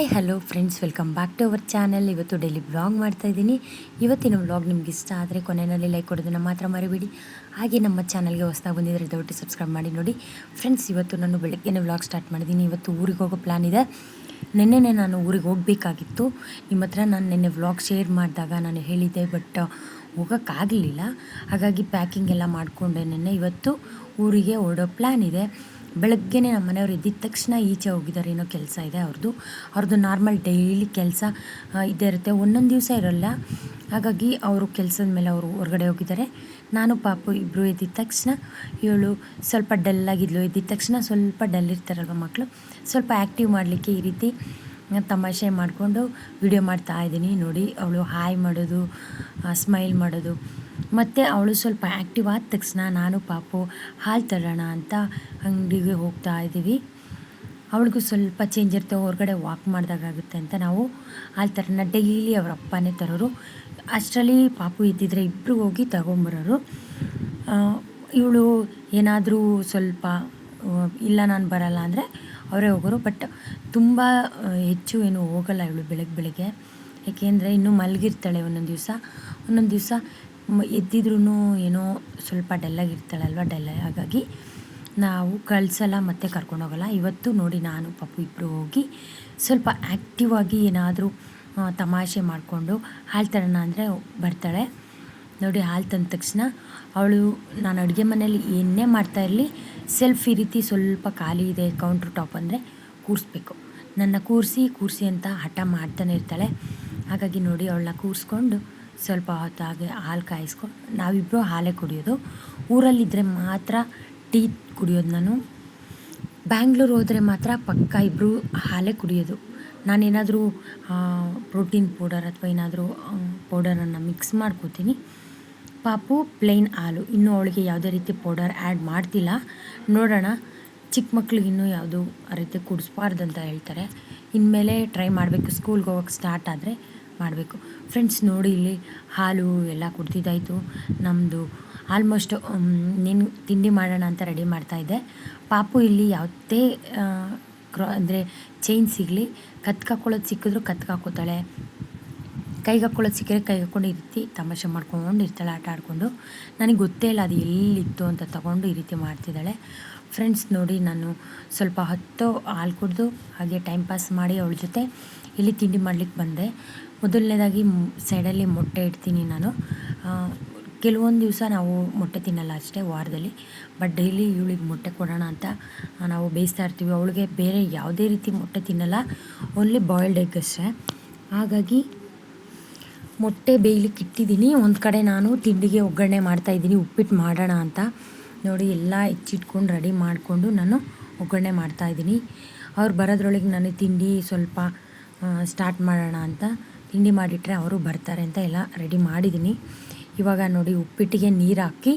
Hi hello friends welcome back to our channel ಇವತ್ತು daily blog ಮಾಡ್ತಾ ಇದ್ದೀನಿ. ಇವತ್ತಿನ ಬ್ಲಾಗ್ ನಿಮ್ಗೆ ಇಷ್ಟ ಆದರೆ ಕೊನೆಯಲ್ಲಿ ಲೈಕ್ ಕೊಡೋದನ್ನು ಮಾತ್ರ ಮರಿಬೇಡಿ. ಹಾಗೆ ನಮ್ಮ ಚಾನಲ್ಗೆ ಹೊಸದಾಗಿ ಬಂದಿದ್ದರೆ ದಯವಿಟ್ಟು ಸಬ್ಸ್ಕ್ರೈಬ್ ಮಾಡಿ ನೋಡಿ. ಫ್ರೆಂಡ್ಸ್ ಇವತ್ತು ನಾನು ಬೆಳಗ್ಗೆನೇ ವ್ಲಾಗ್ ಸ್ಟಾರ್ಟ್ ಮಾಡಿದ್ದೀನಿ. ಇವತ್ತು ಊರಿಗೆ ಹೋಗೋ ಪ್ಲ್ಯಾನ್ ಇದೆ. ನಿನ್ನೆನೇ ನಾನು ಊರಿಗೆ ಹೋಗಬೇಕಾಗಿತ್ತು. ನಿಮ್ಮ ಹತ್ರ ನಾನು ನಿನ್ನೆ ವ್ಲಾಗ್ ಶೇರ್ ಮಾಡಿದಾಗ ನಾನು ಹೇಳಿದ್ದೆ ಬಟ್ ಹೋಗೋಕ್ಕಾಗಲಿಲ್ಲ ಹಾಗಾಗಿ ಪ್ಯಾಕಿಂಗ್ ಎಲ್ಲ ಮಾಡಿಕೊಂಡೆ ನಿನ್ನೆ. ಇವತ್ತು ಊರಿಗೆ ಹೊರಡೋ ಪ್ಲ್ಯಾನ್ ಇದೆ. ಬೆಳಗ್ಗೆನೇ ನಮ್ಮ ಮನೆಯವ್ರು ಎದ್ದಿದ ತಕ್ಷಣ ಈಚೆ ಹೋಗಿದ್ದಾರೆ, ಏನೋ ಕೆಲಸ ಇದೆ ಅವ್ರದ್ದು ಅವ್ರದ್ದು ನಾರ್ಮಲ್ ಡೈಲಿ ಕೆಲಸ ಇದ್ದೇ ಇರುತ್ತೆ. ಒಂದೊಂದು ದಿವಸ ಇರೋಲ್ಲ. ಹಾಗಾಗಿ ಅವರು ಕೆಲಸದ ಮೇಲೆ ಅವರು ಹೊರಗಡೆ ಹೋಗಿದ್ದಾರೆ. ನಾನು, ಪಾಪು ಇಬ್ಬರು ಎದ್ದಿದ ತಕ್ಷಣ ಇವಳು ಸ್ವಲ್ಪ ಡಲ್ಲಾಗಿದ್ಲು ಎದ್ದಿದ ತಕ್ಷಣ ಸ್ವಲ್ಪ ಡಲ್ ಇರ್ತಾರಲ್ವ ಮಕ್ಕಳು ಸ್ವಲ್ಪ ಆ್ಯಕ್ಟಿವ್ ಮಾಡಲಿಕ್ಕೆ ಈ ರೀತಿ ತಮಾಷೆ ಮಾಡಿಕೊಂಡು ವಿಡಿಯೋ ಮಾಡ್ತಾ ಇದ್ದೀನಿ. ನೋಡಿ, ಅವಳು ಹಾಯ್ ಮಾಡೋದು ಸ್ಮೈಲ್ ಮಾಡೋದು. ಮತ್ತು ಅವಳು ಸ್ವಲ್ಪ ಆ್ಯಕ್ಟಿವ್ ಆದ ತಕ್ಷಣ ನಾನು ಪಾಪು ಹಾಲು ತರೋಣ ಅಂತ ಅಂಗಡಿಗೆ ಹೋಗ್ತಾ ಇದ್ದೀವಿ. ಅವಳಿಗೂ ಸ್ವಲ್ಪ ಚೇಂಜ್ ಇರುತ್ತೆ, ಹೊರಗಡೆ ವಾಕ್ ಮಾಡಿದಾಗುತ್ತೆ ಅಂತ ನಾವು ಹಾಲು ತರೋಣ. ಡೈಲಿ ಅವ್ರ ಅಪ್ಪನೇ ತರೋರು. ಅಷ್ಟರಲ್ಲಿ ಪಾಪು ಇದ್ದಿದ್ರೆ ಇಬ್ಬರು ಹೋಗಿ ತಗೊಂಬರೋರು. ಇವಳು ಏನಾದರೂ ಸ್ವಲ್ಪ ಇಲ್ಲ ನಾನು ಬರಲ್ಲ ಅಂದರೆ ಅವರೇ ಹೋಗೋರು. ಬಟ್ ತುಂಬ ಹೆಚ್ಚು ಏನು ಹೋಗಲ್ಲ ಇವಳು ಬೆಳಗ್ಗೆ ಬೆಳಗ್ಗೆ. ಏಕೆಂದರೆ ಇನ್ನೂ ಮಲಗಿರ್ತಾಳೆ ಒಂದೊಂದು ದಿವಸ. ಒಂದೊಂದು ದಿವಸ ಎದ್ದಿದ್ರೂ ಏನೋ ಸ್ವಲ್ಪ ಡಲ್ಲಾಗಿ ಇರ್ತಾಳಲ್ವ ಡಲ್ಲ ಹಾಗಾಗಿ ನಾವು ಕಳಿಸಲ್ಲ ಮತ್ತೆ ಕರ್ಕೊಂಡೋಗಲ್ಲ. ಇವತ್ತು ನೋಡಿ ನಾನು ಪಾಪು ಇಬ್ಬರು ಹೋಗಿ ಸ್ವಲ್ಪ ಆ್ಯಕ್ಟಿವ್ ಆಗಿ ಏನಾದರೂ ತಮಾಷೆ ಮಾಡಿಕೊಂಡು ಹಾಲು ತರೋಣ ಅಂದರೆ ಬರ್ತಾಳೆ. ನೋಡಿ ಹಾಲು ತಂದ ತಕ್ಷಣ ಅವಳು, ನಾನು ಅಡುಗೆ ಮನೇಲಿ ಏನೇ ಮಾಡ್ತಾ ಇರಲಿ ಸೆಲ್ಫ್ ಈ ರೀತಿ ಸ್ವಲ್ಪ ಖಾಲಿ ಇದೆ ಕೌಂಟ್ರ್ ಟಾಪ್ ಅಂದರೆ ಕೂರಿಸ್ಬೇಕು. ನನ್ನ ಕೂರಿಸಿ ಕೂರಿಸಿ ಅಂತ ಹಠ ಮಾಡ್ತಾನೆ ಇರ್ತಾಳೆ. ಹಾಗಾಗಿ ನೋಡಿ ಅವಳನ್ನ ಕೂರಿಸ್ಕೊಂಡು ಸ್ವಲ್ಪ ಹೊತ್ತಾಗೆ ಹಾಲು ಕಾಯಿಸ್ಕೊಂಡು ನಾವಿಬ್ಬರು ಹಾಲೇ ಕುಡಿಯೋದು. ಊರಲ್ಲಿದ್ದರೆ ಮಾತ್ರ ಟೀ ಕುಡಿಯೋದು ನಾನು. ಬ್ಯಾಂಗ್ಳೂರು ಹೋದರೆ ಮಾತ್ರ ಪಕ್ಕ ಇಬ್ಬರು ಹಾಲೇ ಕುಡಿಯೋದು. ನಾನೇನಾದರೂ ಪ್ರೋಟೀನ್ ಪೌಡರ್ ಅಥವಾ ಏನಾದರೂ ಪೌಡರನ್ನು ಮಿಕ್ಸ್ ಮಾಡ್ಕೋತೀನಿ. ಪಾಪು, ಪ್ಲೈನ್ ಹಾಲು. ಇನ್ನೂ ಅವಳಿಗೆ ಯಾವುದೇ ರೀತಿ ಪೌಡರ್ ಆ್ಯಡ್ ಮಾಡ್ತಿಲ್ಲ. ನೋಡೋಣ, ಚಿಕ್ಕ ಮಕ್ಳಿಗೆ ಇನ್ನೂ ಯಾವುದು ಆ ರೀತಿ ಕುಡಿಸ್ಬಾರ್ದು ಅಂತ ಹೇಳ್ತಾರೆ. ಇನ್ಮೇಲೆ ಟ್ರೈ ಮಾಡಬೇಕು. ಸ್ಕೂಲ್ಗೆ ಹೋಗೋಕ್ಕೆ ಸ್ಟಾರ್ಟ್ ಆದರೆ ಮಾಡಬೇಕು. ಫ್ರೆಂಡ್ಸ್ ನೋಡಿ ಇಲ್ಲಿ ಹಾಲು ಎಲ್ಲ ಕುಡ್ದಿದ್ದಾಯಿತು. ನಮ್ಮದು ಆಲ್ಮೋಸ್ಟ್ ನೀನು ತಿಂಡಿ ಮಾಡೋಣ ಅಂತ ರೆಡಿ ಮಾಡ್ತಾಯಿದ್ದೆ ಪಾಪು ಇಲ್ಲಿ ಯಾವುದೇ ಕ್ರಾ, ಅಂದರೆ ಚೈನ್ ಸಿಗಲಿ ಕತ್ಕಾಕೊಳ್ಳೋದು ಸಿಕ್ಕಿದ್ರು ಕತ್ಕಾಕೋತಾಳೆ ಕೈಗೆ ಹಾಕ್ಕೊಳ್ಳೋದು ಸಿಕ್ಕರೆ ಕೈಗೆ ಹಾಕ್ಕೊಂಡು ಈ ರೀತಿ ತಮಾಷೆ ಮಾಡ್ಕೊಂಡು ಇರ್ತಾಳೆ, ಆಟ ಆಡಿಕೊಂಡು. ನನಗೆ ಗೊತ್ತೇ ಇಲ್ಲ ಅದು ಎಲ್ಲಿತ್ತು ಅಂತ ತಗೊಂಡು ಈ ರೀತಿ ಮಾಡ್ತಿದ್ದಾಳೆ. ಫ್ರೆಂಡ್ಸ್ ನೋಡಿ ನಾನು ಸ್ವಲ್ಪ ಹೊತ್ತು ಹಾಲು ಕುಡಿದು ಹಾಗೆ ಟೈಮ್ ಪಾಸ್ ಮಾಡಿ ಅವಳ ಜೊತೆ ಇಲ್ಲಿ ತಿಂಡಿ ಮಾಡಲಿಕ್ಕೆ ಬಂದೆ. ಮೊದಲನೇದಾಗಿ ಸೈಡಲ್ಲಿ ಮೊಟ್ಟೆ ಇಡ್ತೀನಿ ನಾನು. ಕೆಲವೊಂದು ದಿವಸ ನಾವು ಮೊಟ್ಟೆ ತಿನ್ನಲ್ಲ ಅಷ್ಟೇ ವಾರದಲ್ಲಿ, ಬಟ್ ಡೈಲಿ ಇವಳಿಗೆ ಮೊಟ್ಟೆ ಕೊಡೋಣ ಅಂತ ನಾವು ಬೇಯಿಸ್ತಾ ಇರ್ತೀವಿ. ಅವಳಿಗೆ ಬೇರೆ ಯಾವುದೇ ರೀತಿ ಮೊಟ್ಟೆ ತಿನ್ನಲ್ಲ, ಓನ್ಲಿ ಬಾಯ್ಲ್ಡ್ ಎಗ್ ಅಷ್ಟೇ. ಹಾಗಾಗಿ ಮೊಟ್ಟೆ ಬೇಯ್ಲಿಕ್ಕೆ ಇಟ್ಟಿದ್ದೀನಿ. ಒಂದು ಕಡೆ ನಾನು ತಿಂಡಿಗೆ ಒಗ್ಗರಣೆ ಮಾಡ್ತಾಯಿದ್ದೀನಿ ಉಪ್ಪಿಟ್ಟು ಮಾಡೋಣ ಅಂತ. ನೋಡಿ, ಎಲ್ಲ ಹೆಚ್ಚಿಟ್ಕೊಂಡು ರೆಡಿ ಮಾಡಿಕೊಂಡು ನಾನು ಒಗ್ಗರಣೆ ಮಾಡ್ತಾಯಿದ್ದೀನಿ ಅವ್ರು ಬರೋದ್ರೊಳಗೆ ನಾನು ತಿಂಡಿ ಸ್ವಲ್ಪ ಸ್ಟಾರ್ಟ್ ಮಾಡೋಣ ಅಂತ. ತಿಂಡಿ ಮಾಡಿಟ್ರೆ ಅವರು ಬರ್ತಾರೆ ಅಂತ ಎಲ್ಲ ರೆಡಿ ಮಾಡಿದ್ದೀನಿ. ಇವಾಗ ನೋಡಿ ಉಪ್ಪಿಟ್ಟಿಗೆ ನೀರು ಹಾಕಿ,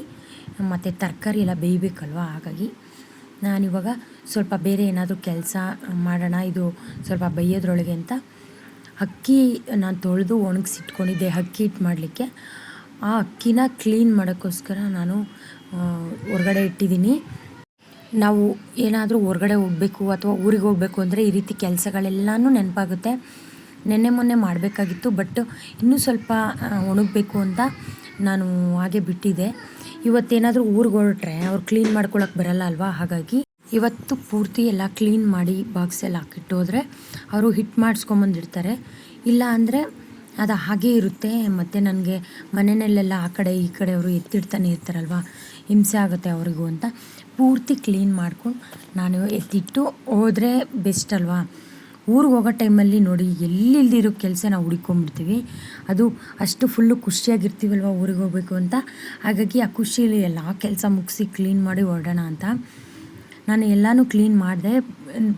ಮತ್ತು ತರಕಾರಿ ಎಲ್ಲ ಬೇಯಬೇಕಲ್ವ? ಹಾಗಾಗಿ ನಾನಿವಾಗ ಸ್ವಲ್ಪ ಬೇರೆ ಏನಾದರೂ ಕೆಲಸ ಮಾಡೋಣ, ಇದು ಸ್ವಲ್ಪ ಬೇಯೋದ್ರೊಳಗೆ ಅಂತ ಅಕ್ಕಿ ನಾನು ತೊಳೆದು ಒಣಗಿಸಿಟ್ಕೊಂಡಿದ್ದೆ, ಅಕ್ಕಿ ಹಿಟ್ಟು ಮಾಡಲಿಕ್ಕೆ. ಆ ಅಕ್ಕಿನ ಕ್ಲೀನ್ ಮಾಡೋಕ್ಕೋಸ್ಕರ ನಾನು ಹೊರಗಡೆ ಇಟ್ಟಿದ್ದೀನಿ. ನಾವು ಏನಾದರೂ ಹೊರಗಡೆ ಹೋಗಬೇಕು ಅಥವಾ ಊರಿಗೆ ಹೋಗಬೇಕು ಅಂದರೆ ಈ ರೀತಿ ಕೆಲಸಗಳೆಲ್ಲನೂ ನೆನಪಾಗುತ್ತೆ. ನೆನ್ನೆ ಮೊನ್ನೆ ಮಾಡಬೇಕಾಗಿತ್ತು, ಬಟ್ ಇನ್ನೂ ಸ್ವಲ್ಪ ಒಣಗಬೇಕು ಅಂತ ನಾನು ಹಾಗೆ ಬಿಟ್ಟಿದ್ದೆ. ಇವತ್ತೇನಾದರೂ ಊರಿಗೆ ಹೊರಟ್ರೆ ಅವ್ರು ಕ್ಲೀನ್ ಮಾಡ್ಕೊಳಕ್ಕೆ ಬರಲ್ಲ ಅಲ್ವಾ? ಹಾಗಾಗಿ ಇವತ್ತು ಪೂರ್ತಿ ಎಲ್ಲ ಕ್ಲೀನ್ ಮಾಡಿ ಬಾಕ್ಸ್ ಹಾಕಿಟ್ಟು ಹೋದರೆ ಅವರು ಹಿಟ್ ಮಾಡಿಸ್ಕೊಂಬಂದಿರ್ತಾರೆ ಇಲ್ಲ ಅಂದರೆ ಅದು ಹಾಗೇ ಇರುತ್ತೆ, ಮತ್ತು ನನಗೆ ಮನೆಯಲ್ಲೆಲ್ಲ ಆ ಕಡೆ ಈ ಕಡೆ ಅವರು ಎತ್ತಿಡ್ತಾನೆ ಇರ್ತಾರಲ್ವ? ಹಿಂಸೆ ಆಗುತ್ತೆ ಅವರಿಗೂ ಅಂತ ಪೂರ್ತಿ ಕ್ಲೀನ್ ಮಾಡ್ಕೊಂಡು ನಾನು ಎತ್ತಿಟ್ಟು ಹೋದರೆ ಬೆಸ್ಟ್ ಅಲ್ವಾ? ಊರಿಗೆ ಹೋಗೋ ಟೈಮಲ್ಲಿ ನೋಡಿ ಎಲ್ಲಿಲ್ದಿರೋ ಕೆಲಸ ನಾವು ಹುಡ್ಕೊಂಡ್ಬಿಡ್ತೀವಿ ಅದು ಅಷ್ಟು ಫುಲ್ಲು ಖುಷಿಯಾಗಿರ್ತೀವಲ್ವ ಊರಿಗೆ ಹೋಗಬೇಕು ಅಂತ? ಹಾಗಾಗಿ ಆ ಖುಷಿಯಲ್ಲಿ ಎಲ್ಲ ಕೆಲಸ ಮುಗಿಸಿ ಕ್ಲೀನ್ ಮಾಡಿ ಹೊರಡೋಣ ಅಂತ. ನಾನು ಎಲ್ಲನೂ ಕ್ಲೀನ್ ಮಾಡಿದೆ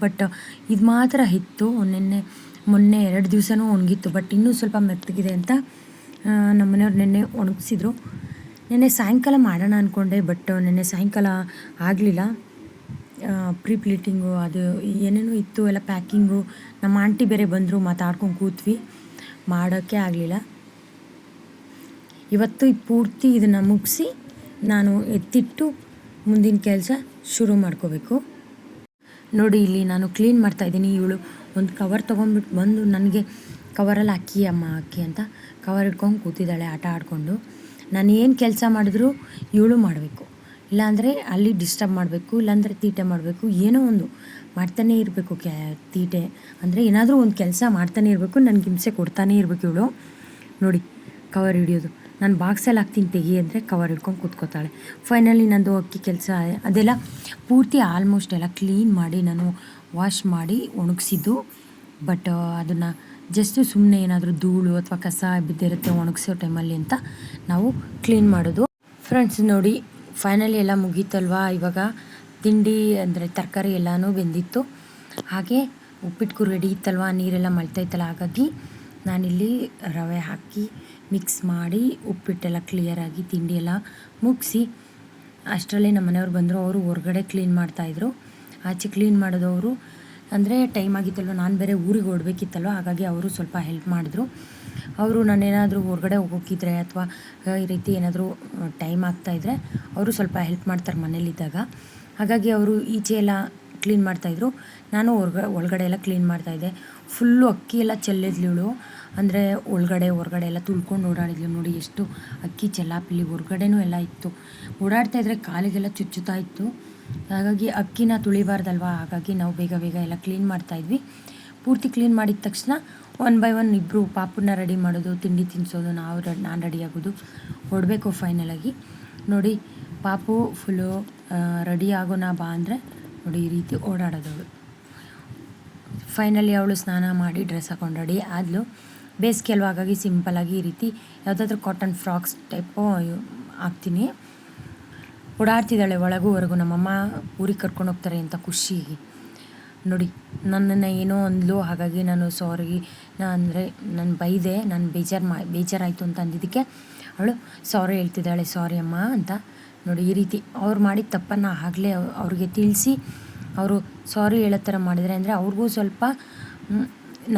ಬಟ್ ಇದು ಮಾತ್ರ ಇತ್ತು. ನಿನ್ನೆ, ಮೊನ್ನೆ ಎರಡು ದಿವಸನೂ ಒಣಗಿತ್ತು ಬಟ್ ಇನ್ನೂ ಸ್ವಲ್ಪ ಮೆತ್ತಗಿದೆ ಅಂತ ನಮ್ಮ ಮನೆಯವ್ರು ನೆನ್ನೆ ಒಣಗಿಸಿದ್ರು. ನೆನ್ನೆ ಸಾಯಂಕಾಲ ಮಾಡೋಣ ಅಂದ್ಕೊಂಡೆ ಬಟ್ ನೆನ್ನೆ ಸಾಯಂಕಾಲ ಆಗಲಿಲ್ಲ. ಪ್ರೀ ಪ್ಲೀಟಿಂಗು ಅದು ಏನೇನೋ ಇತ್ತು, ಎಲ್ಲ ಪ್ಯಾಕಿಂಗು ನಮ್ಮ ಆಂಟಿ ಬೇರೆ ಬಂದರು, ಮಾತಾಡ್ಕೊಂಡು ಕೂತ್ವಿ. ಮಾಡೋಕ್ಕೆ ಆಗಲಿಲ್ಲ. ಇವತ್ತು ಪೂರ್ತಿ ಇದನ್ನು ಮುಗಿಸಿ, ನಾನು ಎತ್ತಿಟ್ಟು ಮುಂದಿನ ಕೆಲಸ ಶುರು ಮಾಡ್ಕೋಬೇಕು. ನೋಡಿ, ಇಲ್ಲಿ ನಾನು ಕ್ಲೀನ್ ಮಾಡ್ತಾ ಇದ್ದೀನಿ. ಇವಳು ಒಂದು ಕವರ್ ತೊಗೊಂಡ್ಬಿಟ್ಟು ಬಂದು ನನಗೆ ಕವರಲ್ಲಿ ಅಕ್ಕಿ, ಅಮ್ಮ, ಅಕ್ಕಿ ಅಂತ ಕವರ್ ಇಟ್ಕೊಂಡು ಕೂತಿದ್ದಾಳೆ, ಆಟ ಆಡಿಕೊಂಡು. ನಾನು ಏನು ಕೆಲಸ ಮಾಡಿದ್ರು, ಇವಳು ಮಾಡಬೇಕು. ಇಲ್ಲಾಂದರೆ ಅಲ್ಲಿ ಡಿಸ್ಟರ್ಬ್ ಮಾಡಬೇಕು, ಇಲ್ಲಾಂದರೆ ತೀಟೆ ಮಾಡಬೇಕು, ಏನೋ ಒಂದು ಮಾಡ್ತಾನೇ ಇರಬೇಕು ಕ್ಯಾ ತೀಟೆ. ಅಂದರೆ ಏನಾದರೂ ಒಂದು ಕೆಲಸ ಮಾಡ್ತಾನೆ ಇರಬೇಕು, ನನಗೆ ಹಿಂಸೆ ಕೊಡ್ತಾನೇ ಇರಬೇಕು ಇವಳು. ನೋಡಿ ಕವರ್ ಹಿಡಿಯೋದು. ನಾನು ಬಾಕ್ಸಲ್ಲಿ ಹಾಕ್ತೀನಿ ತೆಗಿ ಅಂದರೆ ಕವರ್ ಹಿಡ್ಕೊಂಡು ಕೂತ್ಕೋತಾಳೆ. ಫೈನಲಿ ನಂದು ಅಕ್ಕಿ ಕೆಲಸ, ಅದೆಲ್ಲ ಪೂರ್ತಿ ಆಲ್ಮೋಸ್ಟ್ ಎಲ್ಲ ಕ್ಲೀನ್ ಮಾಡಿ ನಾನು ವಾಶ್ ಮಾಡಿ ಒಣಗಿಸಿದ್ದು. ಬಟ್ ಅದನ್ನು ಜಸ್ಟ್ ಸುಮ್ಮನೆ ಏನಾದರೂ ಧೂಳು ಅಥವಾ ಕಸ ಬಿದ್ದಿರುತ್ತೆ ಒಣಗಿಸೋ ಟೈಮಲ್ಲಿ ಅಂತ ನಾವು ಕ್ಲೀನ್ ಮಾಡೋದು. ಫ್ರೆಂಡ್ಸ್ ನೋಡಿ ಫೈನಲಿ ಎಲ್ಲ ಮುಗೀತಲ್ವಾ? ಇವಾಗ ತಿಂಡಿ ಅಂದರೆ ತರಕಾರಿ ಎಲ್ಲನೂ ಬೆಂದಿತ್ತು. ಹಾಗೆ ಉಪ್ಪಿಟ್ಟು ರೆಡಿ ಇತ್ತಲ್ವಾ? ನೀರೆಲ್ಲ ಮಳ್ತೈತಲ್ಲ ಹಾಗಾಗಿ ನಾನಿಲ್ಲಿ ರವೆ ಹಾಕಿ ಮಿಕ್ಸ್ ಮಾಡಿ ಉಪ್ಪಿಟ್ಟೆಲ್ಲ ಕ್ಲಿಯರಾಗಿ ತಿಂಡಿಯೆಲ್ಲ ಮುಗಿಸಿ ಅಷ್ಟರಲ್ಲಿ ನಮ್ಮ ಮನೆಯವ್ರು ಬಂದರು. ಅವರು ಹೊರಗಡೆ ಕ್ಲೀನ್ ಮಾಡ್ತಾಯಿದ್ರು ಆಚೆ ಕ್ಲೀನ್ ಮಾಡೋದವರು ಅಂದರೆ ಟೈಮ್ ಆಗಿತ್ತಲ್ವ, ನಾನು ಬೇರೆ ಊರಿಗೆ ಓಡಬೇಕಿತ್ತಲ್ವ ಹಾಗಾಗಿ ಅವರು ಸ್ವಲ್ಪ ಹೆಲ್ಪ್ ಮಾಡಿದ್ರು. ಅವರು ನಾನೇನಾದರೂ ಹೊರಗಡೆ ಹೋಗೋಕ್ಕಿದ್ರೆ ಅಥವಾ ಈ ರೀತಿ ಏನಾದರೂ ಟೈಮ್ ಆಗ್ತಾಯಿದ್ರೆ ಅವರು ಸ್ವಲ್ಪ ಹೆಲ್ಪ್ ಮಾಡ್ತಾರೆ ಮನೇಲಿದ್ದಾಗ. ಹಾಗಾಗಿ ಅವರು ಈಚೆ ಎಲ್ಲ ಕ್ಲೀನ್ ಮಾಡ್ತಾಯಿದ್ರು ನಾನು ಹೊರ್ಗ, ಒಳಗಡೆ ಎಲ್ಲ ಕ್ಲೀನ್ ಮಾಡ್ತಾಯಿದ್ದೆ ಫುಲ್ಲು ಅಕ್ಕಿ ಎಲ್ಲ ಚೆಲ್ಲಿದ್ಲಿಳು ಅಂದರೆ ಒಳಗಡೆ, ಹೊರಗಡೆ ಎಲ್ಲ ತುಳ್ಕೊಂಡು ಓಡಾಡಿದ್ಲು. ನೋಡಿ ಎಷ್ಟು ಅಕ್ಕಿ ಚೆಲ್ಲಾಪಿಲ್ಲಿ, ಹೊರ್ಗಡೆನೂ ಎಲ್ಲ ಇತ್ತು. ಓಡಾಡ್ತಾ ಇದ್ರೆ ಕಾಲಿಗೆಲ್ಲ ಚುಚ್ಚುತ್ತಾ ಇತ್ತು. ಹಾಗಾಗಿ ಅಕ್ಕಿನ ತುಳಿಬಾರ್ದಲ್ವ? ಹಾಗಾಗಿ ನಾವು ಬೇಗ ಬೇಗ ಎಲ್ಲ ಕ್ಲೀನ್ ಮಾಡ್ತಾಯಿದ್ವಿ ಪೂರ್ತಿ ಕ್ಲೀನ್ ಮಾಡಿದ ತಕ್ಷಣ ಒನ್ ಬೈ ಒನ್ ಇಬ್ಬರು ಪಾಪನ್ನ ರೆಡಿ ಮಾಡೋದು, ತಿಂಡಿ ತಿನ್ನಿಸೋದು ನಾವು ರೆಡ್ ನಾನು ರೆಡಿ ಆಗೋದು. ಹೊಡಬೇಕು ಫೈನಲಾಗಿ ನೋಡಿ, ಪಾಪು ಫುಲ್ಲು ರೆಡಿ ಆಗೋಣ ಬಾ ಅಂದರೆ ನೋಡಿ ಈ ರೀತಿ ಓಡಾಡೋದವಳು ಫೈನಲಿ ಅವಳು ಸ್ನಾನ ಮಾಡಿ ಡ್ರೆಸ್ ಹಾಕೊಂಡು ರೆಡಿ ಆದಲು ಬೇಸಿಗೆ ಅಲ್ವಾಗಾಗಿ ಸಿಂಪಲಾಗಿ ಈ ರೀತಿ ಯಾವುದಾದ್ರೂ ಕಾಟನ್ ಫ್ರಾಕ್ಸ್ ಟೈಪು ಹಾಕ್ತೀನಿ. ಓಡಾಡ್ತಿದ್ದಾಳೆ ಒಳಗೂವರೆಗೂ ನಮ್ಮಮ್ಮ ಊರಿಗೆ ಕರ್ಕೊಂಡು ಹೋಗ್ತಾರೆ ಅಂತ ಖುಷಿ ನೋಡಿ, ನನ್ನನ್ನು ಏನೋ ಅಂದ್ಲು, ಹಾಗಾಗಿ ನಾನು ಸಾರಿ ನಾ ಅಂದರೆ ನಾನು ಬೈದೆ, ನಾನು ಬೇಜಾರು ಮಾ, ಬೇಜಾರಾಯಿತು ಅಂತ ಅಂದಿದ್ದಕ್ಕೆ ಅವಳು ಸಾರಿ ಹೇಳ್ತಿದ್ದಾಳೆ ಸಾರಿ ಅಮ್ಮ ಅಂತ. ನೋಡಿ, ಈ ರೀತಿ ಅವ್ರು ಮಾಡಿದ ತಪ್ಪನ್ನು ಆಗಲೇ ಅವ್ರಿಗೆ ತಿಳಿಸಿ ಅವರು ಸಾರಿ ಹೇಳೋ ಥರ ಮಾಡಿದರೆ ಅಂದರೆ ಅವ್ರಿಗೂ ಸ್ವಲ್ಪ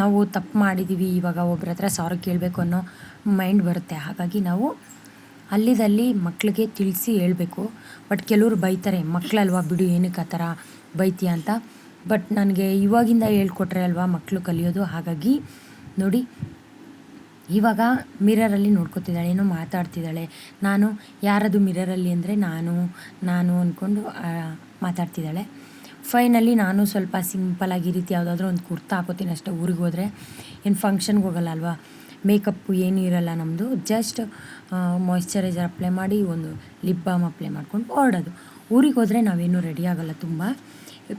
ನಾವು ತಪ್ಪು ಮಾಡಿದ್ದೀವಿ ಇವಾಗ ಒಬ್ಬರ ಹತ್ರ ಸಾರಿ ಕೇಳಬೇಕು ಅನ್ನೋ ಮೈಂಡ್ ಬರುತ್ತೆ. ಹಾಗಾಗಿ ನಾವು ಅಲ್ಲಿದಲ್ಲಿ ಮಕ್ಕಳಿಗೆ ತಿಳಿಸಿ ಹೇಳಬೇಕು. ಬಟ್ ಕೆಲವರು ಬೈತಾರೆ ಮಕ್ಕಳಲ್ವಾ ಬಿಡು, ಏನಕ್ಕೆ ಆ ಥರ ಬೈತೀಯ ಅಂತ? ಬಟ್ ನನಗೆ ಇವಾಗಿಂದ ಹೇಳ್ಕೊಟ್ರೆ ಅಲ್ವಾ ಮಕ್ಕಳು ಕಲಿಯೋದು? ಹಾಗಾಗಿ ನೋಡಿ, ಇವಾಗ ಮಿರರಲ್ಲಿ ನೋಡ್ಕೊತಿದ್ದಾಳೆ, ಏನೋ ಮಾತಾಡ್ತಿದ್ದಾಳೆ. ನಾನು ಯಾರದು ಮಿರರಲ್ಲಿ ಅಂದರೆ ನಾನು ನಾನು ಅಂದ್ಕೊಂಡು ಮಾತಾಡ್ತಿದ್ದಾಳೆ. ಫೈನಲಿ ನಾನು ಸ್ವಲ್ಪ ಸಿಂಪಲಾಗಿ ರೀತಿ ಯಾವುದಾದ್ರೂ ಒಂದು ಕುರ್ತಾ ಹಾಕೋತೀನಿ ಅಷ್ಟೇ ಊರಿಗೆ ಹೋದರೆ. ಏನು ಫಂಕ್ಷನ್ಗೆ ಹೋಗಲ್ಲ ಅಲ್ವಾ? ಮೇಕಪ್ಪು ಏನೂ ಇರಲ್ಲ ನಮ್ಮದು ಜಸ್ಟ್ ಮಾಯಿಶ್ಚರೈಸರ್ ಅಪ್ಲೈ ಮಾಡಿ ಒಂದು ಲಿಪ್ ಬಾಮ್ ಅಪ್ಲೈ ಮಾಡ್ಕೊಂಡು ಹೊರಡೋದು. ಊರಿಗೆ ಹೋದರೆ ನಾವೇನು ರೆಡಿ ಆಗೋಲ್ಲ ತುಂಬ.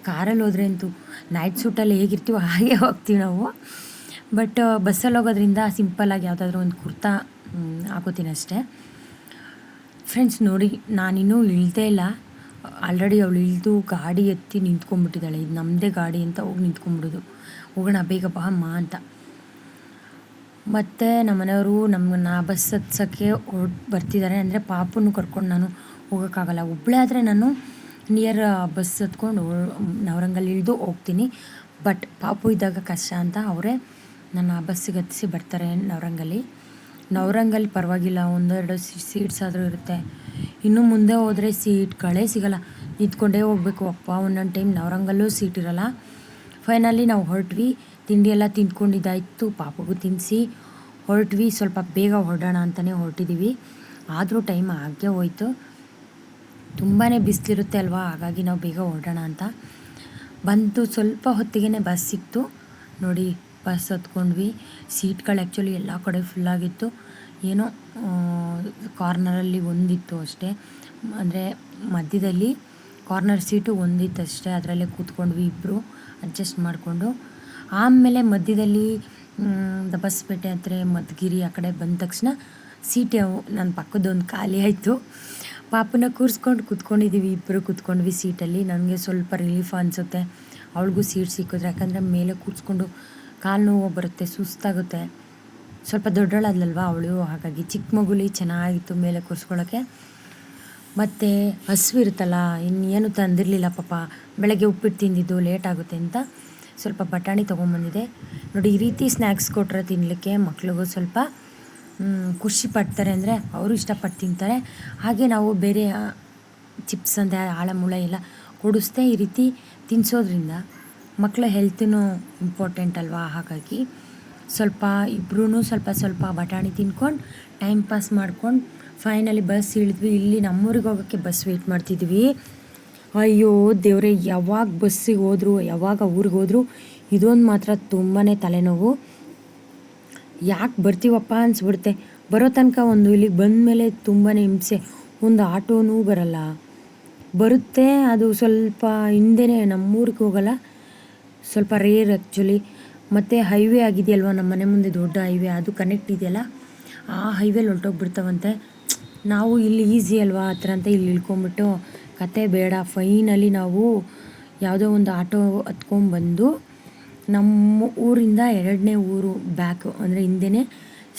ಕಾರಲ್ಲಿ ಹೋದರೆ ಅಂತೂ ನೈಟ್ ಸೂಟಲ್ಲಿ ಹೇಗಿರ್ತೀವೋ ಹಾಗೆ ಹೋಗ್ತೀವಿ ನಾವು. ಬಟ್ ಬಸ್ಸಲ್ಲಿ ಹೋಗೋದ್ರಿಂದ ಸಿಂಪಲ್ಲಾಗಿ ಯಾವುದಾದ್ರೂ ಒಂದು ಕುರ್ತಾ ಹಾಕೋತೀನಿ ಅಷ್ಟೇ. ಫ್ರೆಂಡ್ಸ್ ನೋಡಿ, ನಾನಿನ್ನೂ ಇಳ್ದೇ ಇಲ್ಲ. ಆಲ್ರೆಡಿ ಅವಳು ಇಳಿದು ಗಾಡಿ ಎತ್ತಿ ನಿಂತ್ಕೊಂಡ್ಬಿಟ್ಟಿದ್ದಾಳೆ. ಇದು ನಮ್ಮದೇ ಗಾಡಿ ಅಂತ ಹೋಗಿ ನಿಂತ್ಕೊಂಡ್ಬಿಡೋದು. ಹೋಗೋಣ ಬೇಗ ಬಾ ಅಮ್ಮ ಅಂತ. ಮತ್ತು ನಮ್ಮ ಮನೆಯವರು ನಮ್ಮನ್ನ ಬಸ್ ಹತ್ಸೋಕ್ಕೆ ಹೊರಟು ಬರ್ತಿದ್ದಾರೆ. ಅಂದರೆ ಪಾಪನ್ನು ಕರ್ಕೊಂಡು ನಾನು ಹೋಗೋಕ್ಕಾಗಲ್ಲ. ಒಬ್ಬಳೇ ಆದರೆ ನಾನು ನಿಯರ್ ಬಸ್ ಹತ್ಕೊಂಡು ನವರಂಗಲ್ಲಿ ಇಳಿದು ಹೋಗ್ತೀನಿ. ಬಟ್ ಪಾಪು ಇದ್ದಾಗ ಕಷ್ಟ ಅಂತ ಅವರೇ ನನ್ನ ಬಸ್ಸಿಗೆ ಹತ್ತಿಸಿ ಬರ್ತಾರೆ ನವರಂಗಲ್ಲಿ. ನವರಂಗಲ್ಲಿ ಪರವಾಗಿಲ್ಲ, ಒಂದೆರಡು ಸೀಟ್ಸ್ ಆದರೂ ಇರುತ್ತೆ. ಇನ್ನು ಮುಂದೆ ಹೋದರೆ ಸೀಟ್ಗಳೇ ಸಿಗಲ್ಲ. ನಿಂತ್ಕೊಂಡೇ ಹೋಗ್ಬೇಕು. ಅಪ್ಪ, ಒಂದೊಂದು ಟೈಮ್ ನವರಂಗಲ್ಲೂ ಸೀಟ್ ಇರಲ್ಲ. ಫೈನಲಿ ನಾವು ಹೊರಟ್ವಿ. ತಿಂಡಿ ಎಲ್ಲ ತಿಂದ್ಕೊಂಡಿದ್ದಾಯಿತು. ಪಾಪಗೂ ತಿನ್ನಿಸಿ ಹೊರಟ್ವಿ. ಸ್ವಲ್ಪ ಬೇಗ ಹೊರಡೋಣ ಅಂತಲೇ ಹೊರಟಿದ್ದೀವಿ ಆದರೂ ಟೈಮ್ ಆಗೇ ಹೋಯ್ತು. ತುಂಬಾ ಬಿಸಿಲಿರುತ್ತೆ ಅಲ್ವಾ? ಹಾಗಾಗಿ ನಾವು ಬೇಗ ಹೊರಡೋಣ ಅಂತ. ಬಂತು. ಸ್ವಲ್ಪ ಹೊತ್ತಿಗೆ ಬಸ್ ಸಿಕ್ತು. ನೋಡಿ, ಬಸ್ ಹತ್ಕೊಂಡ್ವಿ. ಸೀಟ್ಗಳು ಆ್ಯಕ್ಚುಲಿ ಎಲ್ಲ ಕಡೆ ಫುಲ್ಲಾಗಿತ್ತು ಏನೋ ಕಾರ್ನರಲ್ಲಿ ಒಂದಿತ್ತು ಅಷ್ಟೇ. ಅಂದರೆ ಮಧ್ಯದಲ್ಲಿ ಕಾರ್ನರ್ ಸೀಟು ಒಂದಿತ್ತು ಅಷ್ಟೇ ಅದರಲ್ಲೇ ಕೂತ್ಕೊಂಡ್ವಿ ಇಬ್ಬರು ಅಡ್ಜಸ್ಟ್ ಮಾಡಿಕೊಂಡು. ಆಮೇಲೆ ಮಧ್ಯದಲ್ಲಿ ದಬಸ್ಪೇಟೆ ಹತ್ರ ಮದ್ಗಿರಿ ಆ ಕಡೆ ಬಂದ ತಕ್ಷಣ ಸೀಟ್ ನನ್ನ ಪಕ್ಕದೊಂದು ಖಾಲಿ ಆಯಿತು. ಪಾಪನ ಕೂರಿಸ್ಕೊಂಡು ಕೂತ್ಕೊಂಡಿದ್ದೀವಿ ಇಬ್ಬರು ಕೂತ್ಕೊಂಡ್ವಿ ಸೀಟಲ್ಲಿ. ನನಗೆ ಸ್ವಲ್ಪ ರಿಲೀಫ್ ಅನಿಸುತ್ತೆ. ಅವಳಿಗೂ ಸೀಟ್ ಸಿಕ್ಕಿದ್ರೆ. ಯಾಕಂದರೆ ಮೇಲೆ ಕೂರಿಸ್ಕೊಂಡು ಕಾಲು ನೋವು ಬರುತ್ತೆ, ಸುಸ್ತಾಗುತ್ತೆ. ಸ್ವಲ್ಪ ದೊಡ್ಡಳಾದ್ಲಲ್ವ ಅವಳು? ಹಾಗಾಗಿ ಚಿಕ್ಕ ಮಗುಲಿ ಚೆನ್ನಾಗಿತ್ತು ಮೇಲೆ ಕೂರಿಸ್ಕೊಳ್ಳೋಕ್ಕೆ ಮತ್ತು ಹಸಿವಿರುತ್ತಲ್ಲ ಇನ್ನೇನು ತಂದಿರಲಿಲ್ಲ ಪಾಪ. ಬೆಳಗ್ಗೆ ಉಪ್ಪಿಟ್ಟು ತಿಂದಿದ್ದು ಲೇಟ್ ಆಗುತ್ತೆ ಅಂತ. ಸ್ವಲ್ಪ ಬಟಾಣಿ ತೊಗೊಂಬಂದಿದೆ. ನೋಡಿ, ಈ ರೀತಿ ಸ್ನ್ಯಾಕ್ಸ್ ಕೊಟ್ಟರೆ ತಿನ್ನಲಿಕ್ಕೆ ಮಕ್ಳಿಗೂ ಸ್ವಲ್ಪ ಖುಷಿ ಪಡ್ತಾರೆ ಅಂದರೆ ಅವರು ಇಷ್ಟಪಟ್ಟು ತಿಂತಾರೆ. ಹಾಗೆ ನಾವು ಬೇರೆ ಚಿಪ್ಸ್ ಅಂದರೆ ಆಳ ಮೂಳ ಎಲ್ಲ ಕೊಡಿಸ್ದೆ ಈ ರೀತಿ ತಿನ್ನಿಸೋದ್ರಿಂದ ಮಕ್ಕಳ ಹೆಲ್ತೂ ಇಂಪಾರ್ಟೆಂಟ್ ಅಲ್ವಾ? ಹಾಗಾಗಿ ಸ್ವಲ್ಪ ಇಬ್ಬರೂ ಸ್ವಲ್ಪ ಸ್ವಲ್ಪ ಬಟಾಣಿ ತಿನ್ಕೊಂಡು ಟೈಮ್ ಪಾಸ್ ಮಾಡ್ಕೊಂಡು ಫೈನಲಿ ಬಸ್ ಇಳಿದ್ವಿ. ಇಲ್ಲಿ ನಮ್ಮೂರಿಗೆ ಹೋಗೋಕ್ಕೆ ಬಸ್ ವೆಯ್ಟ್ ಮಾಡ್ತಿದ್ವಿ. ಅಯ್ಯೋ, ದೇವ್ರೆ, ಯಾವಾಗ ಬಸ್ಸಿಗೆ ಹೋದ್ರು, ಯಾವಾಗ ಊರಿಗೆ ಹೋದ್ರು, ಇದೊಂದು ಮಾತ್ರ ತುಂಬಾ ತಲೆನೋವು. ಯಾಕೆ ಬರ್ತೀವಪ್ಪ ಅನಿಸ್ಬಿಡುತ್ತೆ. ಬರೋ ತನಕ ಒಂದು ಇಲ್ಲಿಗೆ ಬಂದಮೇಲೆ ತುಂಬಾ ಹಿಂಸೆ. ಒಂದು ಆಟೋನೂ ಬರಲ್ಲ. ಬರುತ್ತೆ, ಅದು ಸ್ವಲ್ಪ ಹಿಂದೆನೇ ನಮ್ಮೂರಿಗೆ ಹೋಗಲ್ಲ. ಸ್ವಲ್ಪ ರೇರ್ ಆ್ಯಕ್ಚುಲಿ ಮತ್ತು ಹೈವೇ ಆಗಿದೆಯಲ್ವ ನಮ್ಮ ಮನೆ ಮುಂದೆ ದೊಡ್ಡ ಹೈವೇ, ಅದು ಕನೆಕ್ಟ್ ಇದೆಯಲ್ಲ? ಆ ಹೈವೇಲಿ ಹೊರಟೋಗ್ಬಿಡ್ತಾವಂತೆ. ನಾವು ಇಲ್ಲಿ ಈಸಿ ಅಲ್ವಾ? ಆ ಥರ ಅಂತ ಇಲ್ಲಿ ಇಳ್ಕೊಂಬಿಟ್ಟು ಕತೆ ಬೇಡ. ಫೈನಲಿ ನಾವು ಯಾವುದೋ ಒಂದು ಆಟೋ ಹತ್ಕೊಂಡ್ಬಂದು ನಮ್ಮ ಊರಿಂದ ಎರಡನೇ ಊರು ಬ್ಯಾಕ್ ಅಂದರೆ ಹಿಂದೆನೇ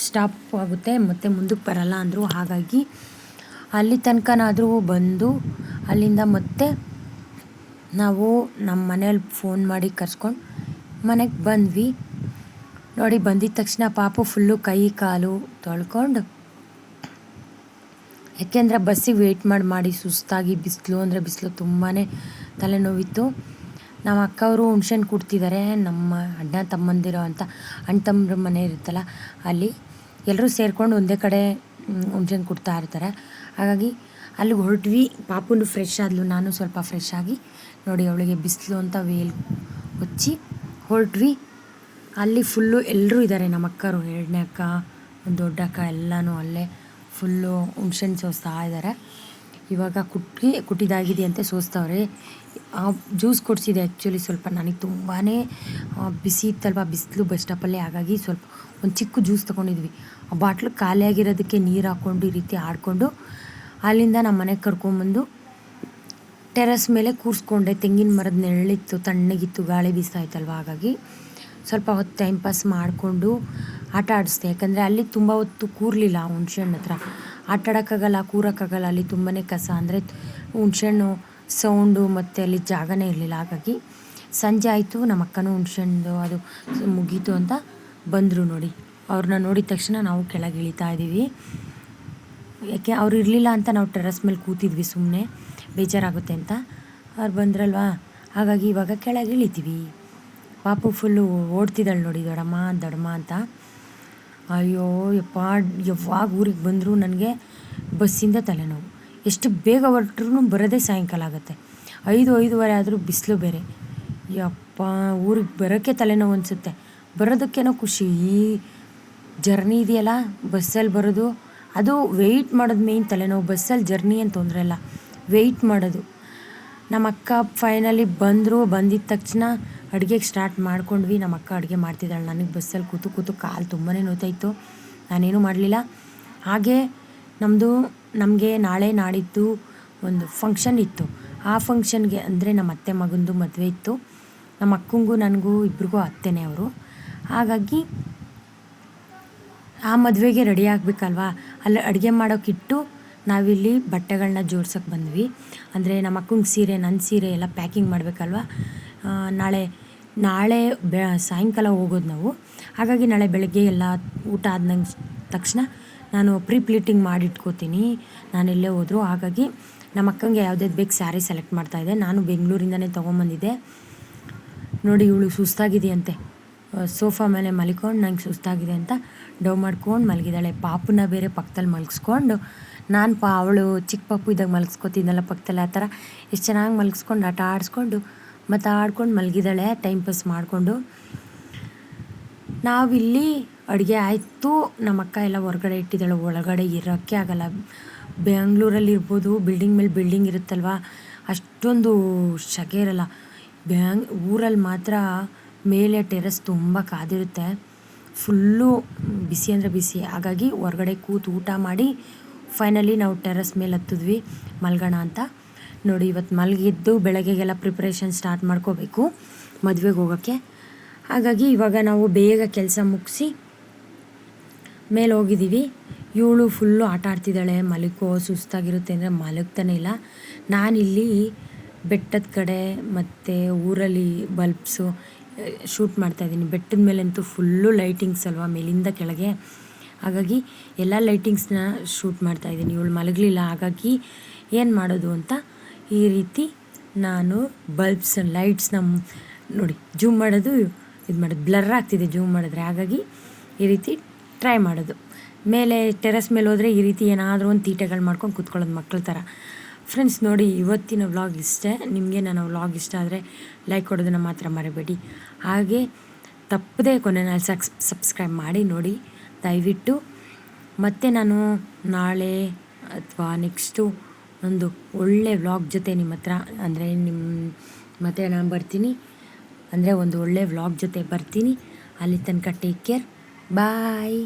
ಸ್ಟಾಪ್ ಆಗುತ್ತೆ. ಮತ್ತು ಮುಂದಕ್ಕೆ ಬರಲ್ಲ ಅಂದರು ಹಾಗಾಗಿ ಅಲ್ಲಿ ತನಕನಾದರೂ ಬಂದು ಅಲ್ಲಿಂದ ಮತ್ತೆ ನಾವು ನಮ್ಮ ಮನೇಲಿ ಫೋನ್ ಮಾಡಿ ಕರ್ಸ್ಕೊಂಡು ಮನೆಗೆ ಬಂದ್ವಿ. ನೋಡಿ ಬಂದಿದ ತಕ್ಷಣ ಪಾಪು ಫುಲ್ಲು ಕೈ ಕಾಲು ತೊಳ್ಕೊಂಡು ಯಾಕೆಂದರೆ ಬಸ್ಸಿಗೆ ವೆಯ್ಟ್ ಮಾಡಿ ಮಾಡಿ ಸುಸ್ತಾಗಿ ಬಿಸಿಲು ಅಂದರೆ ಬಿಸಿಲು ತುಂಬಾ ತಲೆನೋವಿತ್ತು. ನಮ್ಮ ಅಕ್ಕವರು ಹುಣ್ಸೆಹಣ್ಣು ಕೊಡ್ತಿದ್ದಾರೆ ನಮ್ಮ ಅಣ್ಣ ತಮ್ಮಂದಿರೋ ಅಂತ, ಅಣ್ಣ ತಮ್ಮರ ಮನೆ ಇರುತ್ತಲ್ಲ ಅಲ್ಲಿ ಎಲ್ಲರೂ ಸೇರಿಕೊಂಡು ಒಂದೇ ಕಡೆ ಹುಣ್ಸೆಹಣ್ಣು ಕೊಡ್ತಾ ಇರ್ತಾರೆ. ಹಾಗಾಗಿ ಅಲ್ಲಿಗೆ ಹೊರಟ್ವಿ, ಪಾಪುನು ಫ್ರೆಶ್ ಆದಲು, ನಾನು ಸ್ವಲ್ಪ ಫ್ರೆಶ್ ಆಗಿ ನೋಡಿ ಅವಳಿಗೆ ಬಿಸಿಲು ಅಂತ ವೇಲ್ ಹೊಚ್ಚಿ ಹೊರಟ್ವಿ. ಅಲ್ಲಿ ಫುಲ್ಲು ಎಲ್ಲರೂ ಇದ್ದಾರೆ ನಮ್ಮ ಅಕ್ಕರು, ಎರಡನೇ ಅಕ್ಕ, ದೊಡ್ಡ ಅಕ್ಕ, ಎಲ್ಲನೂ ಅಲ್ಲೇ. ಫುಲ್ಲು ಹುಣ್ಸೆಹಣ್ಣು ಸೋಸ್ತಾ ಇದ್ದಾರೆ ಇವಾಗ ಕುಟ್ಟಿ ಕುಟ್ಟಿದಾಗಿದೆ ಅಂತ ಸೋಸ್ತವ್ರೆ ಜ್ಯೂಸ್ ಕೊಡಿಸಿದೆ ಆ್ಯಕ್ಚುಲಿ ಸ್ವಲ್ಪ ನನಗೆ ತುಂಬಾ ಬಿಸಿ ಇತ್ತಲ್ವ, ಬಿಸಿಲು ಬಸ್ ಸ್ಟಾಪಲ್ಲೇ ಹಾಗಾಗಿ ಸ್ವಲ್ಪ ಒಂದು ಚಿಕ್ಕ ಜ್ಯೂಸ್ ತೊಗೊಂಡಿದ್ವಿ. ಆ ಬಾಟ್ಲು ಖಾಲಿಯಾಗಿರೋದಕ್ಕೆ ನೀರು ಹಾಕ್ಕೊಂಡು ಈ ರೀತಿ ಆಡಿಕೊಂಡು ಅಲ್ಲಿಂದ ನಮ್ಮ ಮನೆಗೆ ಕರ್ಕೊಂಬಂದು ಟೆರಸ್ ಮೇಲೆ ಕೂರಿಸ್ಕೊಂಡೆ. ತೆಂಗಿನ ಮರದ ನೆರಳಿತ್ತು, ತಣ್ಣಗಿತ್ತು, ಗಾಳಿ ಬೀಸ್ತಾ ಇತ್ತಲ್ವ. ಹಾಗಾಗಿ ಸ್ವಲ್ಪ ಹೊತ್ತು ಟೈಮ್ ಪಾಸ್ ಮಾಡಿಕೊಂಡು ಆಟ ಆಡಿಸ್ದೆ. ಯಾಕಂದರೆ ಅಲ್ಲಿ ತುಂಬ ಹೊತ್ತು ಕೂರಲಿಲ್ಲ ಹುಣ್ಸೆಹಣ್ಣು ಹತ್ರ. ಆಟ ಆಡೋಕ್ಕಾಗಲ್ಲ, ಕೂರೋಕ್ಕಾಗಲ್ಲ, ಅಲ್ಲಿ ತುಂಬಾ ಕಸ. ಅಂದರೆ ಹುಣ್ಸೆಹಣ್ಣು ಸೌಂಡು ಮತ್ತು ಅಲ್ಲಿ ಜಾಗನೇ ಇರಲಿಲ್ಲ. ಹಾಗಾಗಿ ಸಂಜೆ ಆಯಿತು, ನಮ್ಮ ಅಕ್ಕನೂ ಹುಣ್ಸೆಹಣ್ಣು ಅದು ಮುಗೀತು ಅಂತ ಬಂದರು ನೋಡಿ. ಅವ್ರನ್ನ ನೋಡಿದ ತಕ್ಷಣ ನಾವು ಕೆಳಗೆ ಇಳಿತಾ ಇದ್ದೀವಿ. ಯಾಕೆ, ಅವ್ರು ಇರಲಿಲ್ಲ ಅಂತ ನಾವು ಟೆರಸ್ ಮೇಲೆ ಕೂತಿದ್ವಿ ಸುಮ್ಮನೆ ಬೇಜಾರಾಗುತ್ತೆ ಅಂತ. ಅವ್ರು ಬಂದ್ರಲ್ವಾ? ಹಾಗಾಗಿ ಇವಾಗ ಕೆಳಗೆ ಇಳಿತೀವಿ. ಪಾಪು ಫುಲ್ಲು ಓಡ್ತಿದ್ದಾಳೆ ನೋಡಿ ದೊಡಮ್ಮ ದೊಡಮ್ಮ ಅಂತ. ಅಯ್ಯೋ, ಯಪ್ಪ, ಯಾವಾಗ ಊರಿಗೆ ಬಂದರೂ ನನಗೆ ಬಸ್ಸಿಂದ ತಲೆನೋವು. ಎಷ್ಟು ಬೇಗ ಹೊರಟ್ರೂ ಬರೋದೇ ಸಾಯಂಕಾಲ ಆಗುತ್ತೆ. ಐದು, ಐದುವರೆ ಆದರೂ ಬಿಸಿಲು ಬೇರೆ. ಯಪ್ಪ, ಊರಿಗೆ ಬರೋಕ್ಕೆ ತಲೆನೋವು ಅನಿಸುತ್ತೆ. ಬರೋದಕ್ಕೇನೋ ಖುಷಿ. ಈ ಜರ್ನಿ ಇದೆಯಲ್ಲ, ಬಸ್ಸಲ್ಲಿ ಬರೋದು, ಅದು ವೆಯ್ಟ್ ಮಾಡೋದು ಮೇಯ್ನ್ ತಲೆನೋವು. ಬಸ್ಸಲ್ಲಿ ಜರ್ನಿ ಅಂತ ತೊಂದರೆ ಇಲ್ಲ. ವೆಯ್ಟ್ ಮಾಡೋದು. ನಮ್ಮ ಅಕ್ಕ ಫೈನಲಿ ಬಂದರು ಬಂದಿದ್ದ ತಕ್ಷಣ ಅಡುಗೆಗೆ ಸ್ಟಾರ್ಟ್ ಮಾಡ್ಕೊಂಡ್ವಿ. ನಮ್ಮ ಅಕ್ಕ ಅಡುಗೆ ಮಾಡ್ತಿದ್ದಾಳೆ. ನನಗೆ ಬಸ್ಸಲ್ಲಿ ಕೂತು ಕೂತು ಕಾಲು ತುಂಬಾ ನೋಯ್ತಾಯಿತ್ತು ನಾನೇನು ಮಾಡಲಿಲ್ಲ. ಹಾಗೆ ನಮ್ಮದು ನಮಗೆ ನಾಳೆ ನಾಡಿದ್ದು ಒಂದು ಫಂಕ್ಷನ್ ಇತ್ತು. ಆ ಫಂಕ್ಷನ್ಗೆ ಅಂದರೆ ನಮ್ಮ ಅತ್ತೆ ಮಗಂದು ಮದುವೆ ಇತ್ತು. ನಮ್ಮ ಅಕ್ಕಂಗೂ ನನಗೂ ಇಬ್ರಿಗೂ ಅತ್ತೆನೇ ಅವರು. ಹಾಗಾಗಿ ಆ ಮದುವೆಗೆ ರೆಡಿ ಆಗಬೇಕಲ್ವಾ? ಅಲ್ಲಿ ಅಡುಗೆ ಮಾಡೋಕ್ಕಿಟ್ಟು ನಾವಿಲ್ಲಿ ಬಟ್ಟೆಗಳನ್ನ ಜೋಡ್ಸೋಕ್ಕೆ ಬಂದ್ವಿ. ಅಂದರೆ ನಮ್ಮ ಅಕ್ಕಂಗೆ ಸೀರೆ ನನ್ನ ಸೀರೆ ಎಲ್ಲ ಪ್ಯಾಕಿಂಗ್ ಮಾಡಬೇಕಲ್ವ? ನಾಳೆ ನಾಳೆ ಬೆ, ಸಾಯಂಕಾಲ ಹೋಗೋದು ನಾವು. ಹಾಗಾಗಿ ನಾಳೆ ಬೆಳಗ್ಗೆ ಎಲ್ಲ ಊಟ ಆದ ತಕ್ಷಣ ನಾನು ಪ್ರೀ ಪ್ಲೀಟಿಂಗ್ ಮಾಡಿಟ್ಕೋತೀನಿ ಎಲ್ಲೇ ಹೋದ್ರು. ಹಾಗಾಗಿ ನಮ್ಮ ಅಕ್ಕಂಗೆ ಯಾವುದ್ಯಾವ್ದು ಬೇಕು ಸ್ಯಾರಿ ಸೆಲೆಕ್ಟ್ ಮಾಡ್ತಾಯಿದ್ದೆ ನಾನು ಬೆಂಗಳೂರಿಂದನೇ ತೊಗೊಂಬಂದಿದ್ದೆ. ನೋಡಿ ಇವಳು ಸುಸ್ತಾಗಿದೆಯಂತೆ. ಸೋಫಾ ಮೇಲೆ ಮಲ್ಕೊಂಡು ನಂಗೆ ಸುಸ್ತಾಗಿದೆ ಅಂತ ಡವ್ ಮಾಡ್ಕೊಂಡು ಮಲಗಿದ್ದಾಳೆ ಪಾಪುನ ಬೇರೆ ಪಕ್ಕದಲ್ಲಿ ಮಲಗಿಸ್ಕೊಂಡು ನಾನು ಪಾ ಅವಳು ಚಿಕ್ಕ ಪಾಪು ಇದ್ದಾಗ ಮಲಗಿಸ್ಕೊತಿದ್ನಲ್ಲ ಪಕ್ಕದಲ್ಲಿ ಆ ಥರ. ಎಷ್ಟು ಚೆನ್ನಾಗಿ ಮಲಗಿಸ್ಕೊಂಡು ಆಟ ಆಡಿಸ್ಕೊಂಡು ಮತ್ತು ಆಡ್ಕೊಂಡು ಮಲಗಿದ್ದಾಳೆ ಟೈಮ್ ಪಾಸ್ ಮಾಡಿಕೊಂಡು. ನಾವಿಲ್ಲಿ ಅಡುಗೆ ಆಯಿತು, ನಮ್ಮ ಅಕ್ಕ ಎಲ್ಲ ಹೊರಗಡೆ ಇಟ್ಟಿದ್ದಾಳೆ, ಒಳಗಡೆ ಇರೋಕ್ಕೆ ಆಗಲ್ಲ. ಬೆಂಗಳೂರಲ್ಲಿ ಇರ್ಬೋದು ಬಿಲ್ಡಿಂಗ್ ಮೇಲೆ ಬಿಲ್ಡಿಂಗ್ ಇರುತ್ತಲ್ವ, ಅಷ್ಟೊಂದು ಶಕೆ ಇರಲ್ಲ. ಬ್ಯಾಂಗ್, ಊರಲ್ಲಿ ಮಾತ್ರ ಮೇಲೆ ಟೆರೆಸ್ ತುಂಬ ಕಾದಿರುತ್ತೆ. ಫುಲ್ಲು ಬಿಸಿ ಅಂದರೆ ಬಿಸಿ ಹಾಗಾಗಿ ಹೊರಗಡೆ ಕೂತು ಊಟ ಮಾಡಿ ಫೈನಲಿ ನಾವು ಟೆರೆಸ್ ಮೇಲೆ ಹತ್ತಿದ್ವಿ, ಮಲ್ಗೋಣ ಅಂತ. ನೋಡಿ ಇವತ್ತು ಮಲಗಿದ್ದು ಬೆಳಗ್ಗೆಗೆಲ್ಲ ಪ್ರಿಪ್ರೇಷನ್ ಸ್ಟಾರ್ಟ್ ಮಾಡ್ಕೋಬೇಕು, ಮದುವೆಗೆ ಹೋಗೋಕ್ಕೆ ಹಾಗಾಗಿ ಇವಾಗ ನಾವು ಬೇಗ ಕೆಲಸ ಮುಗಿಸಿ ಮೇಲೆ ಹೋಗಿದ್ದೀವಿ. ಇವಳು ಫುಲ್ಲು ಆಟ ಆಡ್ತಿದ್ದಾಳೆ ಮಲಗೋ ಸುಸ್ತಾಗಿರುತ್ತೆ ಅಂದರೆ ಮಲಗ್ತಾನೆ ಇಲ್ಲ. ನಾನಿಲ್ಲಿ ಬೆಟ್ಟದ ಕಡೆ ಮತ್ತು ಊರಲ್ಲಿ ಬಲ್ಬ್ಸು ಶೂಟ್ ಮಾಡ್ತಾಯಿದ್ದೀನಿ ಬೆಟ್ಟದ ಮೇಲಂತೂ ಫುಲ್ಲು ಲೈಟಿಂಗ್ಸ್ ಅಲ್ವಾ ಮೇಲಿಂದ ಕೆಳಗೆ. ಹಾಗಾಗಿ ಎಲ್ಲ ಲೈಟಿಂಗ್ಸ್ನ ಶೂಟ್ ಮಾಡ್ತಾಯಿದ್ದೀನಿ ಇವಳು ಮಲಗಲಿಲ್ಲ, ಹಾಗಾಗಿ ಏನು ಮಾಡೋದು ಅಂತ ಈ ರೀತಿ ನಾನು ಬಲ್ಬ್ಸ್ ಲೈಟ್ಸ್ನ ನೋಡಿ ಜೂಮ್ ಮಾಡೋದು, ಇದು ಮಾಡೋದು ಬ್ಲರ್ ಆಗ್ತಿದೆ ಜೂಮ್ ಮಾಡಿದ್ರೆ. ಹಾಗಾಗಿ ಈ ರೀತಿ ಟ್ರೈ ಮಾಡೋದು. ಮೇಲೆ ಟೆರೆಸ್ ಮೇಲೆ ಹೋದರೆ ಈ ರೀತಿ ಏನಾದರೂ ಒಂದು ತೀಟೆಗಳು ಮಾಡ್ಕೊಂಡು ಕೂತ್ಕೊಳ್ಳೋದು ಮಕ್ಕಳ ಥರ ಫ್ರೆಂಡ್ಸ್ ನೋಡಿ, ಇವತ್ತಿನ ವ್ಲಾಗ್ ಇಷ್ಟೇ. ನಿಮಗೆ ನನ್ನ ವ್ಲಾಗ್ ಇಷ್ಟ ಆದರೆ ಲೈಕ್ ಕೊಡೋದನ್ನು ಮಾತ್ರ ಮರಿಬೇಡಿ. ಹಾಗೆ ತಪ್ಪದೇ ಕೊನೆಯಲ್ಲಿ ಸಕ್ಸ್ ಸಬ್ಸ್ಕ್ರೈಬ್ ಮಾಡಿ, ನೋಡಿ. ದಯವಿಟ್ಟು ಮತ್ತೆ ನಾನು ನಾಳೆ ಅಥವಾ ನೆಕ್ಸ್ಟು ಒಂದು ಒಳ್ಳೆ ವ್ಲಾಗ್ ಜೊತೆ ನಿಮ್ಮ ಹತ್ರ, ಅಂದರೆ ನಿಮ್ಮ ಮತ್ತೆ ನಾನು ಬರ್ತೀನಿ. ಅಂದರೆ ಒಂದು ಒಳ್ಳೆ ವ್ಲಾಗ್ ಜೊತೆ ಬರ್ತೀನಿ. ಅಲ್ಲಿ ತನಕ ಟೇಕ್ ಕೇರ್ ಬಾಯ್